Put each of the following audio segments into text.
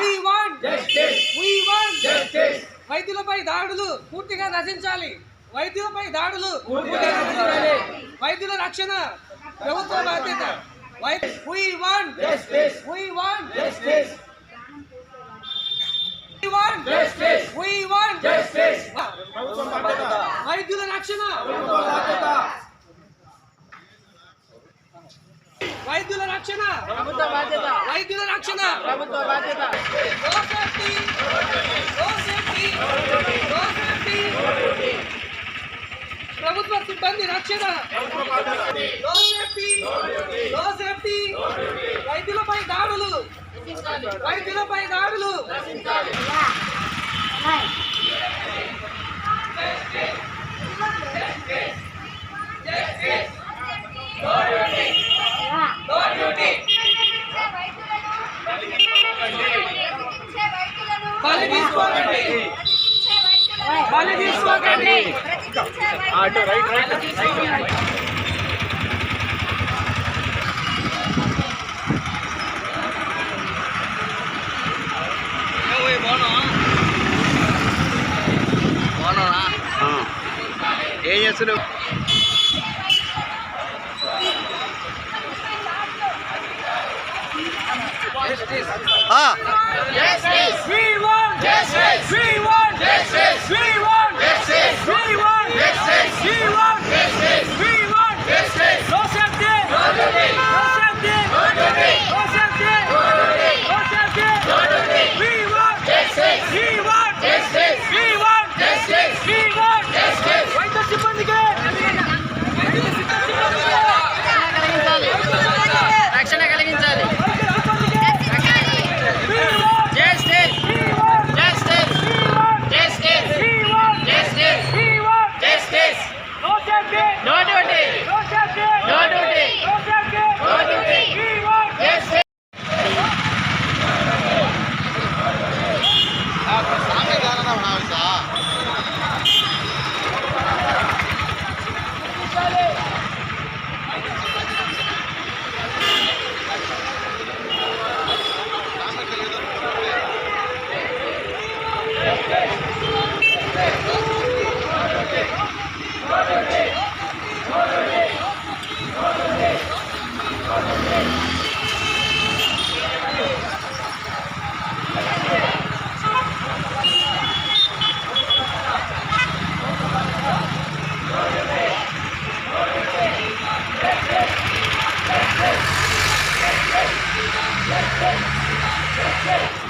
We want We want వైద్యులపై దాడులు పూర్తిగా నశించాలి. వైద్యులపై దాడులు పూర్తిగా నశించాలి. వైద్యుల రక్షణ ప్రభుత్వ బాధ్యత. వై- We want We want We want We want వైద్యుల రక్షణ. రక్షణ. ప్రభుత్వ బాధ్యత. వైద్యుల రక్షణ. ప్రభుత్వ బాధ్యత. ప్రభుత్వ సిబ్బంది రక్షణ. వైద్యులపై దాడులు. వైద్యులపై దాడులు. బలి తీసుకోకండి ఏం చేస్తున్నావు ఆ, We want justice. We want justice. We want justice. Yeah.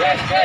देश के